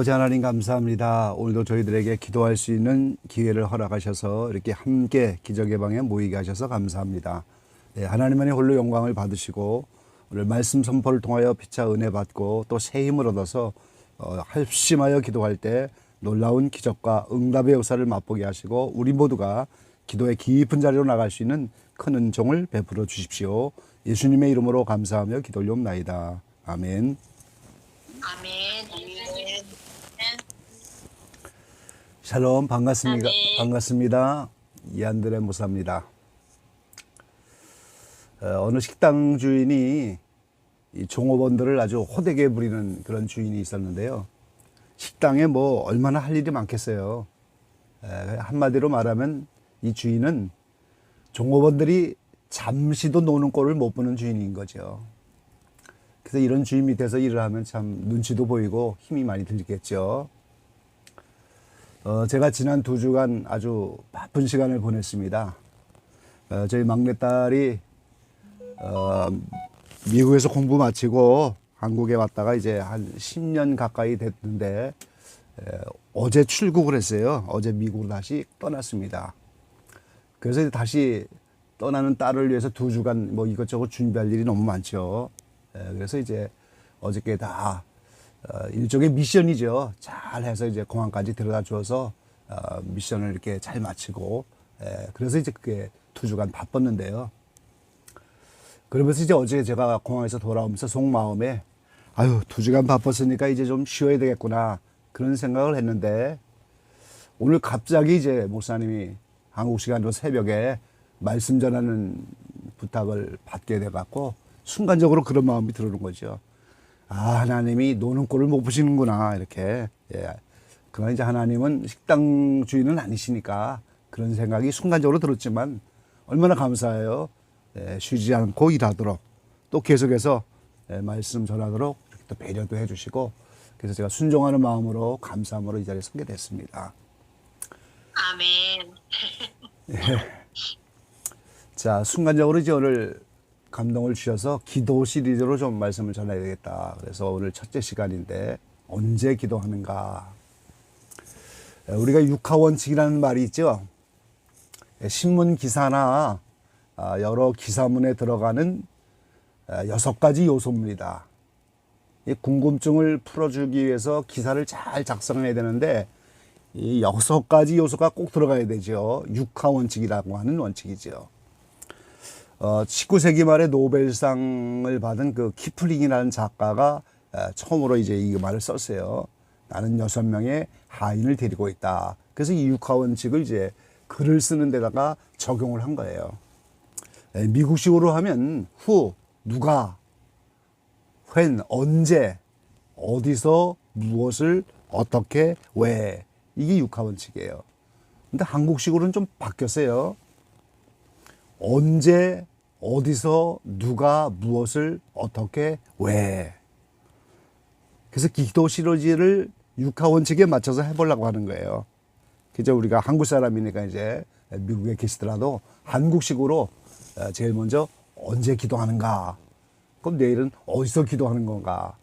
아버지 하나님 감사합니다. 오늘도 저희들에게 기도할 수 있는 기회를 허락하셔서 이렇게 함께 기적의 방에 모이게 하셔서 감사합니다. 네, 하나님만이 홀로 영광을 받으시고 오늘 말씀 선포를 통하여 피차 은혜 받고 또 새 힘을 얻어서 어, 합심하여 기도할 때 놀라운 기적과 응답의 역사를 맛보게 하시고 우리 모두가 기도의 깊은 자리로 나갈 수 있는 큰 은총을 베풀어 주십시오. 예수님의 이름으로 감사하며 기도 올려옵나이다. 아멘. 아멘. 아멘. 샬롬 반갑습니다. 아멘. 반갑습니다. 이한드레 모사입니다. 어, 어느 식당 주인이 이 종업원들을 아주 호되게 부리는 그런 주인이 있었는데요. 식당에 뭐 얼마나 할 일이 많겠어요. 에, 한마디로 말하면 이 주인은 종업원들이 잠시도 노는 꼴을 못 보는 주인인 거죠. 그래서 이런 주인 밑에서 일을 하면 참 눈치도 보이고 힘이 많이 들겠죠. 어, 제가 지난 두 주간 아주 바쁜 시간을 보냈습니다. 어, 저희 막내딸이 어, 미국에서 공부 마치고 한국에 왔다가 이제 한 10년 가까이 됐는데 에, 어제 출국을 했어요. 어제 미국으로 다시 떠났습니다. 그래서 다시 떠나는 딸을 위해서 두 주간 뭐 이것저것 준비할 일이 너무 많죠. 에, 그래서 이제 어저께 다 어, 일종의 미션이죠. 잘 해서 이제 공항까지 데려다 주어서 어, 미션을 이렇게 잘 마치고 에, 그래서 이제 그게 두 주간 바빴는데요. 그러면서 이제 어제 제가 공항에서 돌아오면서 속마음에 아유 두 주간 바빴으니까 이제 좀 쉬어야 되겠구나 그런 생각을 했는데 오늘 갑자기 이제 목사님이 한국 시간으로 새벽에 말씀 전하는 부탁을 받게 돼 갖고 순간적으로 그런 마음이 들어오는 거죠. 아 하나님이 노는 꼴을 못 보시는구나 이렇게 예. 그러나 이제 하나님은 식당 주인은 아니시니까 그런 생각이 순간적으로 들었지만 얼마나 감사해요. 예, 쉬지 않고 일하도록 또 계속해서 예, 말씀 전하도록 또 배려도 해주시고 그래서 제가 순종하는 마음으로 감사함으로 이 자리에 서게 됐습니다. 아멘. 자, 순간적으로 이제 오늘 감동을 주셔서 기도 시리즈로 좀 말씀을 전해야 되겠다. 그래서 오늘 첫째 시간인데 언제 기도하는가. 에, 우리가 육하 원칙이라는 말이 있죠. 에, 신문 기사나 아, 여러 기사문에 들어가는 에, 여섯 가지 요소입니다. 이 궁금증을 풀어주기 위해서 기사를 잘 작성해야 되는데 이 여섯 가지 요소가 꼭 들어가야 되죠. 육하 원칙이라고 하는 원칙이죠. 어, 19세기 말에 노벨상을 받은 그 키플링이라는 작가가 에, 처음으로 이제 이 말을 썼어요. 나는 여섯 명의 하인을 데리고 있다. 그래서 이 육하 원칙을 이제 글을 쓰는 데다가 적용을 한 거예요. 에, 미국식으로 하면 후, 누가, when, 언제, 어디서, 무엇을, 어떻게, 왜. 이게 육하 원칙이에요. 근데 한국식으로는 좀 바뀌었어요. 언제, 어디서, 누가, 무엇을, 어떻게, 왜. 그래서 기도 시로지를 육하 원칙에 맞춰서 해보려고 하는 거예요. 그죠? 우리가 한국 사람이니까 이제 미국에 계시더라도 한국식으로 어, 제일 먼저 언제 기도하는가? 그럼 내일은 어디서 기도하는 건가?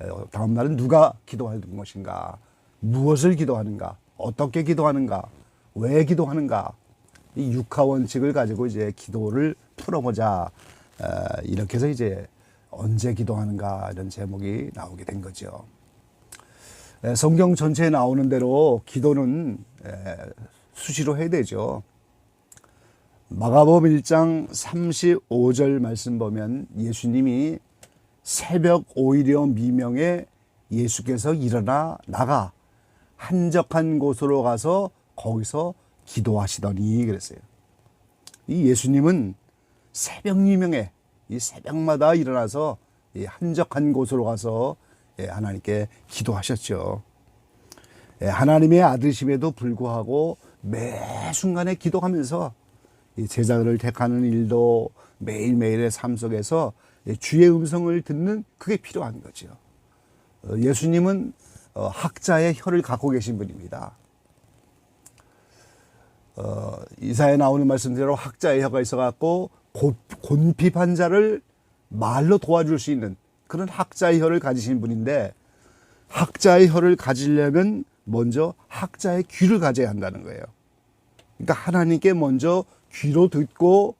어, 다음 날은 누가 기도하는 것인가? 무엇을 기도하는가? 어떻게 기도하는가? 왜 기도하는가? 이 육하 원칙을 가지고 이제 기도를 풀어보자. 어, 이렇게 해서 이제 언제 기도하는가 이런 제목이 나오게 된 거죠. 에, 성경 전체에 나오는 대로 기도는 에, 수시로 해야 되죠. 마가복음 1장 35절 말씀 보면 예수님이 새벽 오히려 미명에 예수께서 일어나 나가 한적한 곳으로 가서 거기서 기도하시더니 그랬어요. 이 예수님은 새벽 미명에 이 새벽마다 일어나서 이 한적한 곳으로 가서 예, 하나님께 기도하셨죠. 예, 하나님의 아들심에도 불구하고 매 순간에 기도하면서 이 제자들을 택하는 일도 매일매일의 삶 속에서 예, 주의 음성을 듣는 그게 필요한 거죠. 어, 예수님은 어, 학자의 혀를 갖고 계신 분입니다. 어, 이사에 나오는 말씀대로 학자의 혀가 있어갖고 곤- 곤핍한 자를 말로 도와줄 수 있는 그런 학자의 혀를 가지신 분인데 학자의 혀를 가지려면 먼저 학자의 귀를 가져야 한다는 거예요. 그러니까 하나님께 먼저 귀로 듣고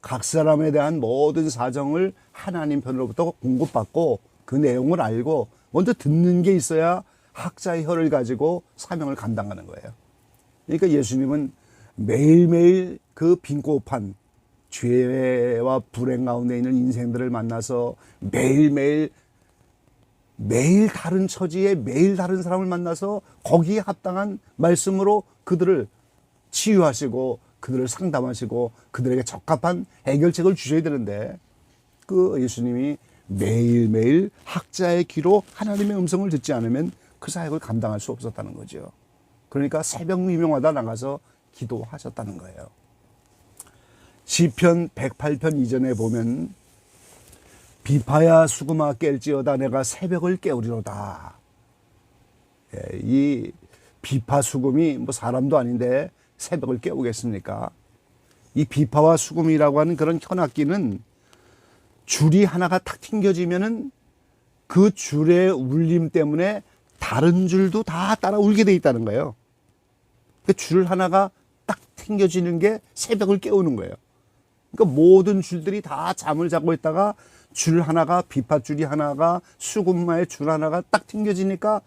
각 사람에 대한 모든 사정을 하나님 편으로부터 공급받고 그 내용을 알고 먼저 듣는 게 있어야 학자의 혀를 가지고 사명을 감당하는 거예요. 그러니까 예수님은 매일매일 그 빈고판 죄와 불행 가운데 있는 인생들을 만나서 매일매일 매일 다른 처지에 매일 다른 사람을 만나서 거기에 합당한 말씀으로 그들을 치유하시고 그들을 상담하시고 그들에게 적합한 해결책을 주셔야 되는데 그 예수님이 매일매일 학자의 귀로 하나님의 음성을 듣지 않으면 그 사역을 감당할 수 없었다는 거죠. 그러니까 새벽 미명하다 나가서 기도하셨다는 거예요. 시편 108편 이전에 보면 비파야 수구마 깰지어다 내가 새벽을 깨우리로다. 예, 이 비파 수금이 뭐 사람도 아닌데 새벽을 깨우겠습니까? 이 비파와 수금이라고 하는 그런 현악기는 줄이 하나가 탁 튕겨지면은 그 줄의 울림 때문에 다른 줄도 다 따라 울게 돼 있다는 거예요. 그 줄 하나가 딱 튕겨지는 게 새벽을 깨우는 거예요. 그러니까 모든 줄들이 다 잠을 자고 있다가 줄 하나가 비파줄이 하나가 수금마의 줄 하나가 딱 튕겨지니까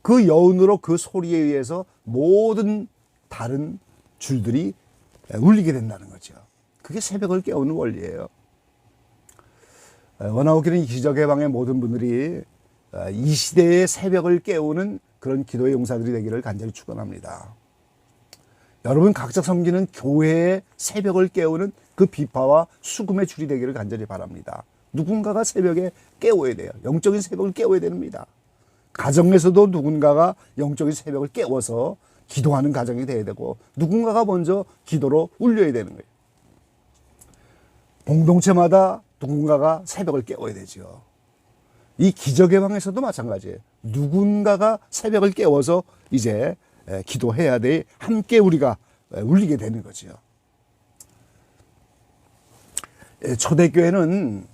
그 여운으로 그 소리에 의해서 모든 다른 줄들이 울리게 된다는 거죠. 그게 새벽을 깨우는 원리예요. 원하오기는 기적의 방의 모든 분들이 이 시대의 새벽을 깨우는 그런 기도의 용사들이 되기를 간절히 축원합니다. 여러분 각자 섬기는 교회의 새벽을 깨우는 그 비파와 수금의 줄이 되기를 간절히 바랍니다. 누군가가 새벽에 깨워야 돼요. 영적인 새벽을 깨워야 됩니다. 가정에서도 누군가가 영적인 새벽을 깨워서 기도하는 가정이 돼야 되고 누군가가 먼저 기도로 울려야 되는 거예요. 공동체마다 누군가가 새벽을 깨워야 되죠. 이 기적의 방에서도 마찬가지예요. 누군가가 새벽을 깨워서 이제 기도해야 돼. 함께 우리가 울리게 되는 거죠. 초대교회는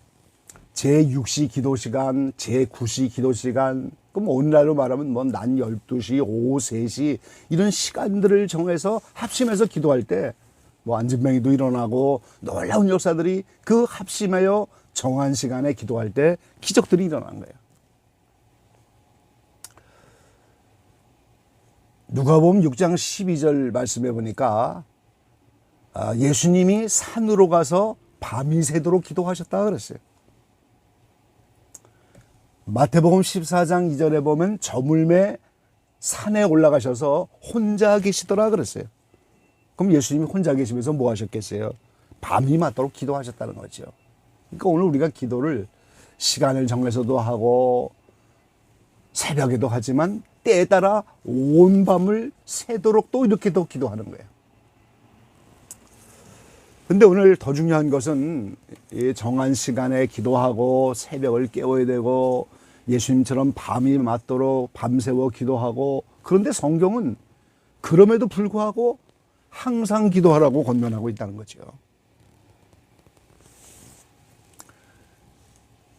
제6시 기도 시간, 제9시 기도 시간, 그럼 오늘날로 말하면 뭐난 12시, 오후 3시 이런 시간들을 정해서 합심해서 기도할 때 뭐 안진뱅이도 일어나고 놀라운 역사들이 그 합심하여 정한 시간에 기도할 때 기적들이 일어난 거예요. 누가복음 6장 12절 말씀해 보니까 아, 예수님이 산으로 가서 밤이 새도록 기도하셨다 그랬어요. 마태복음 14장 2절에 보면 저물매 산에 올라가셔서 혼자 계시더라 그랬어요. 그럼 예수님이 혼자 계시면서 뭐 하셨겠어요? 밤이 맞도록 기도하셨다는 거죠. 그러니까 오늘 우리가 기도를 시간을 정해서도 하고 새벽에도 하지만 때에 따라 온 밤을 새도록 또 이렇게 더 기도하는 거예요. 근데 오늘 더 중요한 것은 이 정한 시간에 기도하고 새벽을 깨워야 되고 예수님처럼 밤이 맞도록 밤새워 기도하고 그런데 성경은 그럼에도 불구하고 항상 기도하라고 권면하고 있다는 거죠.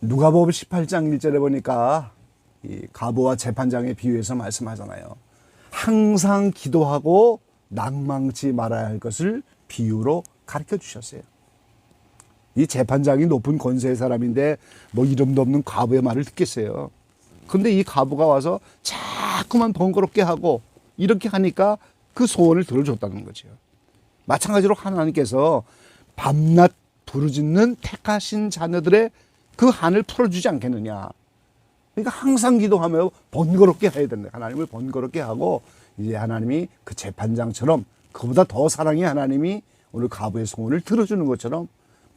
누가복음 18장 1절에 보니까 이 가보와 재판장의 비유에서 말씀하잖아요. 항상 기도하고 낭망치 말아야 할 것을 비유로 가르쳐 주셨어요. 이 재판장이 높은 권세의 사람인데 뭐 이름도 없는 과부의 말을 듣겠어요. 근데 이 과부가 와서 자꾸만 번거롭게 하고 이렇게 하니까 그 소원을 들어줬다는 거죠. 마찬가지로 하나님께서 밤낮 부르짖는 택하신 자녀들의 그 한을 풀어주지 않겠느냐. 그러니까 항상 기도하며 번거롭게 해야 된다. 하나님을 번거롭게 하고 이제 하나님이 그 재판장처럼 그보다 더 사랑의 하나님이 오늘 가부의 소원을 들어주는 것처럼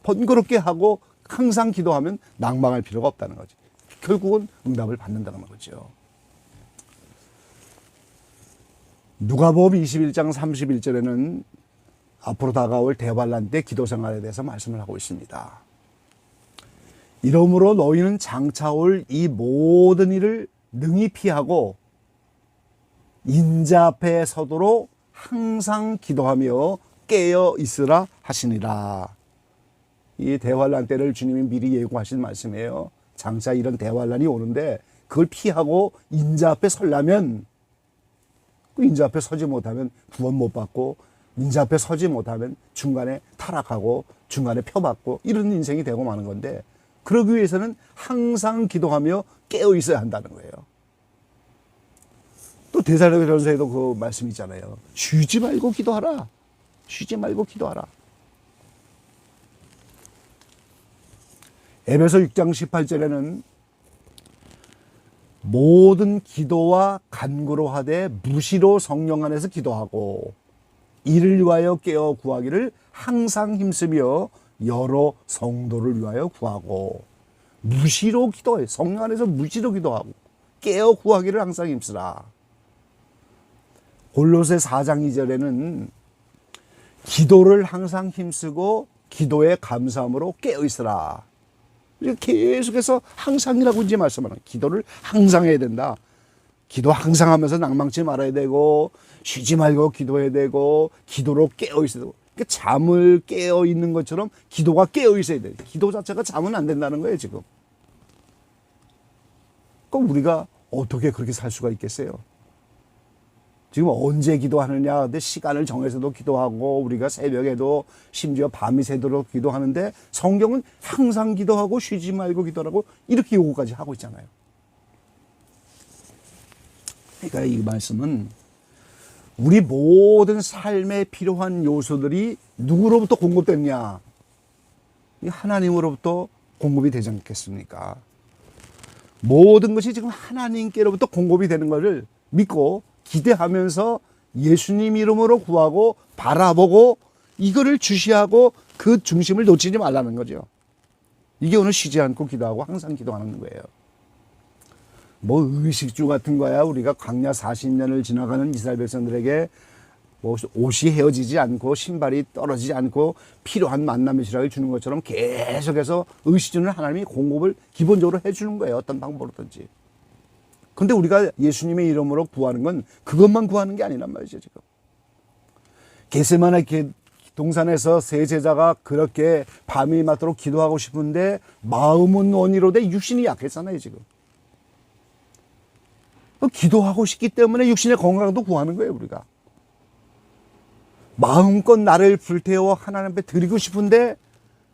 번거롭게 하고 항상 기도하면 낭망할 필요가 없다는 거죠. 결국은 응답을 받는다는 거죠. 누가복음 21장 31절에는 앞으로 다가올 대환란 때 기도 생활에 대해서 말씀을 하고 있습니다. 이러므로 너희는 장차 올 이 모든 일을 능히 피하고 인자 앞에 서도록 항상 기도하며 깨어 있으라 하시니라. 이 대환란 때를 주님이 미리 예고하신 말씀이에요. 장차 이런 대환란이 오는데 그걸 피하고 인자 앞에 설라면 그 인자 앞에 서지 못하면 구원 못 받고 인자 앞에 서지 못하면 중간에 타락하고 중간에 펴받고 이런 인생이 되고 마는 건데 그러기 위해서는 항상 기도하며 깨어 있어야 한다는 거예요. 또 대사로 전서에도 그 말씀 있잖아요. 쉬지 말고 기도하라. 쉬지 말고 기도하라. 에베소 6장 18절에는 모든 기도와 간구로 하되 무시로 성령 안에서 기도하고 이를 위하여 깨어 구하기를 항상 힘쓰며 여러 성도를 위하여 구하고 무시로 기도해 성령 안에서 무시로 기도하고 깨어 구하기를 항상 힘쓰라. 골로새 4장 2절에는 기도를 항상 힘쓰고 기도에 감사함으로 깨어 있으라. 계속해서 항상이라고 이제 말씀하는. 기도를 항상 해야 된다. 기도 항상 하면서 낭망치 말아야 되고 쉬지 말고 기도해야 되고 기도로 깨어 있어야 되고 그러니까 잠을 깨어 있는 것처럼 기도가 깨어 있어야 돼요. 기도 자체가 잠은 안 된다는 거예요, 지금. 그럼 우리가 어떻게 그렇게 살 수가 있겠어요? 지금 언제 기도하느냐. 근데 시간을 정해서도 기도하고 우리가 새벽에도 심지어 밤이 새도록 기도하는데 성경은 항상 기도하고 쉬지 말고 기도하고 이렇게 요구까지 하고 있잖아요. 그러니까 이 말씀은 우리 모든 삶에 필요한 요소들이 누구로부터 공급됐냐? 이 하나님으로부터 공급이 되지 않겠습니까? 모든 것이 지금 하나님께로부터 공급이 되는 것을 믿고 기대하면서 예수님 이름으로 구하고 바라보고 이거를 주시하고 그 중심을 놓치지 말라는 거죠. 이게 오늘 쉬지 않고 기도하고 항상 기도하는 거예요. 뭐 의식주 같은 거야. 우리가 광야 40년을 지나가는 이스라엘 백성들에게 뭐 옷이 헤어지지 않고 신발이 떨어지지 않고 필요한 만남의 시락을 주는 것처럼 계속해서 의식주는 하나님이 공급을 기본적으로 해주는 거예요. 어떤 방법으로든지. 근데 우리가 예수님의 이름으로 구하는 건 그것만 구하는 게 아니란 말이죠 지금. 게- 동산에서 세 제자가 그렇게 밤이 맞도록 기도하고 싶은데 마음은 원이로되 육신이 약했잖아요 지금. 그 기도하고 싶기 때문에 육신의 건강도 구하는 거예요, 우리가. 마음껏 나를 불태워 하나님 앞에 드리고 싶은데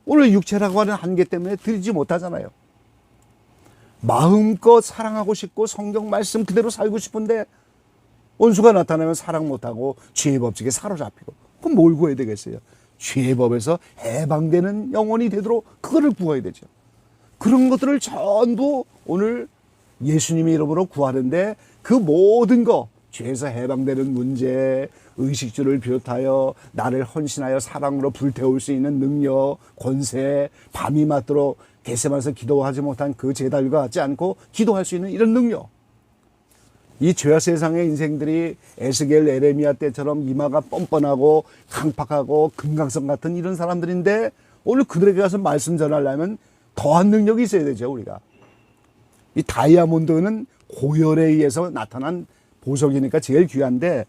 오늘 육체라고 하는 한계 때문에 드리지 못하잖아요. 마음껏 사랑하고 싶고 성경 말씀 그대로 살고 싶은데 원수가 나타나면 사랑 못하고 죄의 법칙에 사로잡히고 그럼 뭘 구해야 되겠어요? 죄의 법에서 해방되는 영혼이 되도록 그거를 구해야 되죠. 그런 것들을 전부 오늘 예수님의 이름으로 구하는데 그 모든 거 죄에서 해방되는 문제, 의식주를 비롯하여 나를 헌신하여 사랑으로 불태울 수 있는 능력, 권세, 밤이 맞도록 게세만에서 기도하지 못한 그 제달과 같지 않고 기도할 수 있는 이런 능력. 이 죄와 세상의 인생들이 에스겔 에레미야 때처럼 이마가 뻔뻔하고 강팍하고 금강석 같은 이런 사람들인데 오늘 그들에게 가서 말씀 전하려면 더한 능력이 있어야 되죠 우리가 이 다이아몬드는 고열에 의해서 나타난 보석이니까 제일 귀한데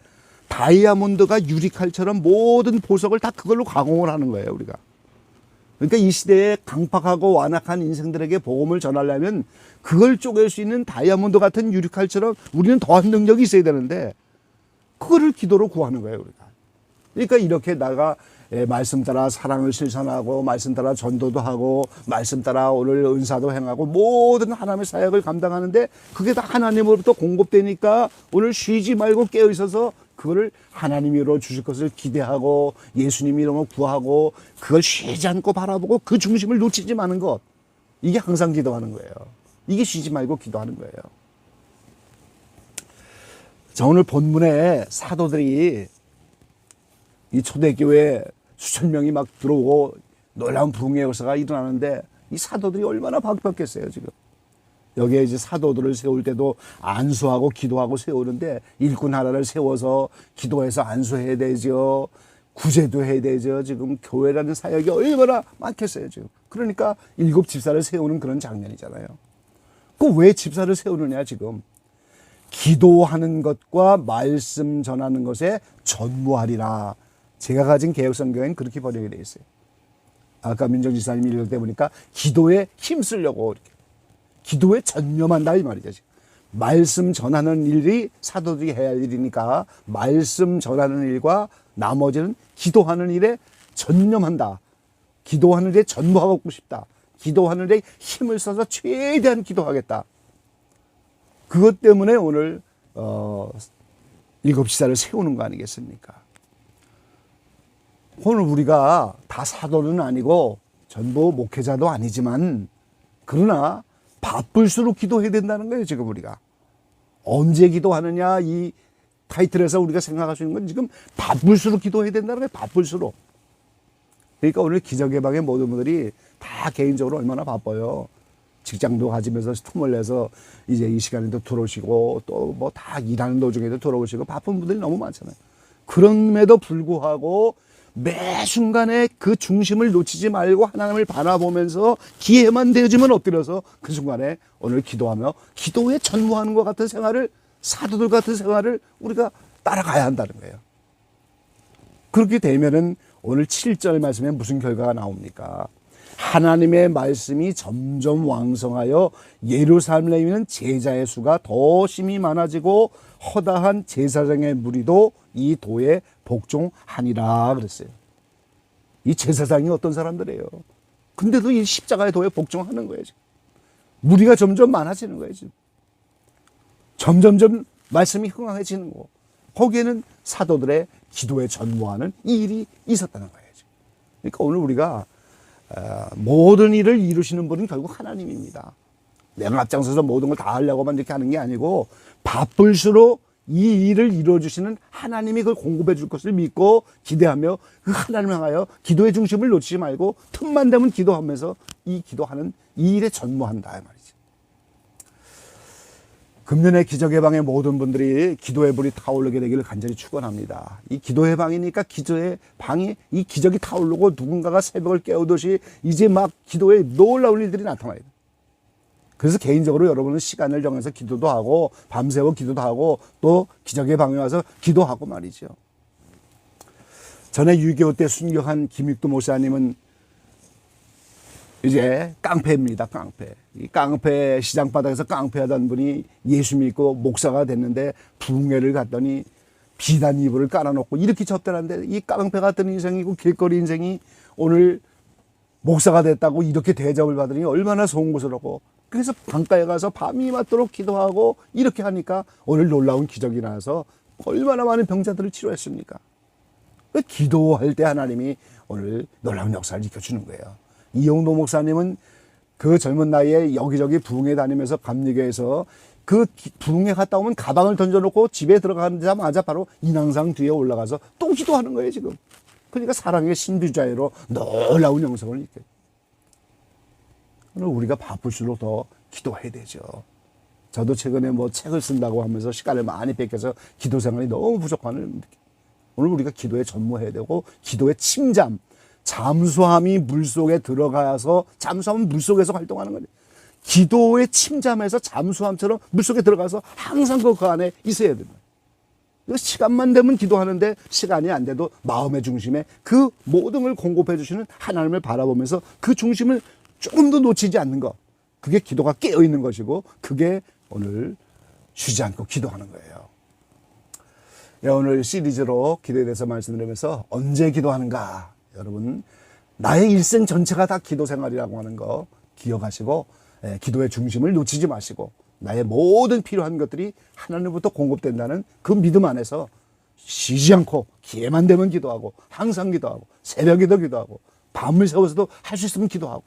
다이아몬드가 유리칼처럼 모든 보석을 다 그걸로 가공을 하는 거예요 우리가 그러니까 이 시대에 강팍하고 완악한 인생들에게 복음을 전하려면 그걸 쪼갤 수 있는 다이아몬드 같은 유리칼처럼 우리는 더한 능력이 있어야 되는데 그거를 기도로 구하는 거예요 우리가. 그러니까 이렇게 나가 예, 말씀 따라 사랑을 실천하고 말씀 따라 전도도 하고 말씀 따라 오늘 은사도 행하고 모든 하나님의 사역을 감당하는데 그게 다 하나님으로부터 공급되니까 오늘 쉬지 말고 깨어 있어서 그거를 하나님으로 주실 것을 기대하고 예수님 이름으로 구하고 그걸 쉬지 않고 바라보고 그 중심을 놓치지 마는 것 이게 항상 기도하는 거예요. 이게 쉬지 말고 기도하는 거예요. 자 오늘 본문에 사도들이 이 초대교회 수천 명이 막 들어오고 놀라운 부흥의 역사가 일어나는데 이 사도들이 얼마나 바뀌었겠어요 지금. 여기에 이제 사도들을 세울 때도 안수하고 기도하고 세우는데 일꾼 하나를 세워서 기도해서 안수해야 되죠. 구제도 해야 되죠. 지금 교회라는 사역이 얼마나 많겠어요 지금. 그러니까 일곱 집사를 세우는 그런 장면이잖아요. 그 왜 집사를 세우느냐 지금? 기도하는 것과 말씀 전하는 것에 전무하리라. 제가 가진 개혁성경엔 그렇게 번역이 되어 있어요. 아까 민정지사님 읽을 때 보니까 기도에 힘쓰려고 이렇게. 기도에 전념한다 이 말이죠. 지금. 말씀 전하는 일이 사도들이 해야 할 일이니까 말씀 전하는 일과 나머지는 기도하는 일에 전념한다. 기도하는 일에 전무하고 싶다. 기도하는 일에 힘을 써서 최대한 기도하겠다. 그것 때문에 오늘 어, 일곱 시사를 세우는 거 아니겠습니까? 오늘 우리가 다 사도는 아니고 전부 목회자도 아니지만 그러나 바쁠수록 기도해야 된다는 거예요, 지금 우리가. 언제 기도하느냐, 이 타이틀에서 우리가 생각할 수 있는 건 지금 바쁠수록 기도해야 된다는 거예요, 바쁠수록. 그러니까 오늘 기적예방의 모든 분들이 다 개인적으로 얼마나 바빠요. 직장도 가지면서 틈을 내서 이제 이 시간에도 들어오시고 또 뭐 다 일하는 도중에도 들어오시고 바쁜 분들이 너무 많잖아요. 그럼에도 불구하고 매 순간에 그 중심을 놓치지 말고 하나님을 바라보면서 기회만 되어지면 엎드려서 그 순간에 오늘 기도하며 기도에 전무하는 것 같은 생활을 사도들 같은 생활을 우리가 따라가야 한다는 거예요. 그렇게 되면은 오늘 7절 말씀에 무슨 결과가 나옵니까? 하나님의 말씀이 점점 왕성하여 예루살렘에 있는 제자의 수가 더 심히 많아지고 허다한 제사장의 무리도 이 도에 복종하니라 그랬어요. 이 제사장이 어떤 사람들이에요? 근데도 이 십자가의 도에 복종하는 거예요. 지금. 무리가 점점 많아지는 거예요. 지금. 점점점 말씀이 흥황해지는 거고 거기에는 사도들의 기도에 전무하는 이 일이 있었다는 거예요. 지금. 그러니까 오늘 우리가 어, 모든 일을 이루시는 분은 결국 하나님입니다. 내가 앞장서서 모든 걸 다 하려고만 이렇게 하는 게 아니고 바쁠수록 이 일을 이루어주시는 하나님이 그걸 공급해 줄 것을 믿고 기대하며 그 하나님을 향하여 기도의 중심을 놓치지 말고 틈만 되면 기도하면서 이 기도하는 이 일에 전무한다 이 말이지. 금년의 기적의 방의 모든 분들이 기도의 불이 타오르게 되기를 간절히 축원합니다. 이 기도의 방이니까 기도의 방이 이 기적이 타오르고 누군가가 새벽을 깨우듯이 이제 막 기도에 놀라운 일들이 나타나요. 그래서 개인적으로 여러분은 시간을 정해서 기도도 하고 밤새워 기도도 하고 또 기적의 방에 와서 기도하고 말이죠. 전에 6.25 때 순교한 김익도 목사님은 이제 깡패입니다, 깡패. 이 깡패, 시장 바닥에서 깡패 하던 분이 예수 믿고 목사가 됐는데 부흥회를 갔더니 비단 이불을 깔아놓고 이렇게 접대하는데 이 깡패 같은 인생이고 길거리 인생이 오늘 목사가 됐다고 이렇게 대접을 받으니 얼마나 송구스럽고 그래서 강가에 가서 밤이 맞도록 기도하고 이렇게 하니까 오늘 놀라운 기적이 나서 얼마나 많은 병자들을 치료했습니까? 그 기도할 때 하나님이 오늘 놀라운 역사를 지켜주는 거예요. 이용도 목사님은 그 젊은 나이에 여기저기 부흥회 다니면서 감리교에서 그 기- 부흥회 갔다 오면 가방을 던져놓고 집에 들어가자마자 바로 인왕상 뒤에 올라가서 또 기도하는 거예요, 지금. 그러니까 사랑의 신비자애로 놀라운 영성을 입게. 우리가 바쁠수록 더 기도해야 되죠. 저도 최근에 뭐 책을 쓴다고 하면서 시간을 많이 뺏겨서 기도 생활이 너무 느껴요. 오늘 우리가 기도에 전무해야 되고 기도의 침잠, 잠수함이 물 속에 들어가서 잠수함은 물 속에서 활동하는 거예요. 기도의 침잠에서 잠수함처럼 물 속에 들어가서 항상 그, 그 안에 있어야. 그 시간만 되면 기도하는데 시간이 안 돼도 마음의 중심에 그 모든 걸 공급해 주시는 하나님을 바라보면서 그 중심을 조금도 놓치지 않는 것. 그게 기도가 깨어 있는 것이고 그게 오늘 쉬지 않고 기도하는 거예요. 예, 오늘 시리즈로 기도에 대해서 말씀드리면서 언제 기도하는가? 여러분, 나의 일생 전체가 다 기도 생활이라고 하는 거 기억하시고, 예, 기도의 중심을 놓치지 마시고, 나의 모든 필요한 것들이 하나님부터 공급된다는 그 믿음 안에서 쉬지 않고 기회만 되면 기도하고, 항상 기도하고, 새벽에도 기도하고, 밤을 새워서도 할 수 있으면 기도하고,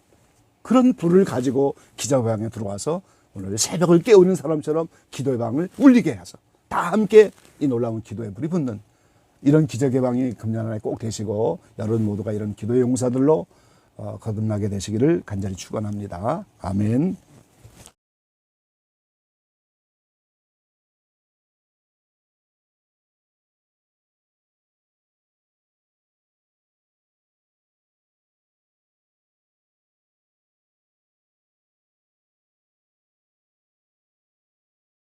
그런 불을 가지고 기도의 방에 들어와서 오늘 새벽을 깨우는 사람처럼 기도의 방을 울리게 해서 다 함께 이 놀라운 기도의 불이 붙는 이런 기적의 방이 금년 안에 꼭 되시고 여러분 모두가 이런 기도의 용사들로 어, 거듭나게 되시기를 간절히 축원합니다. 아멘.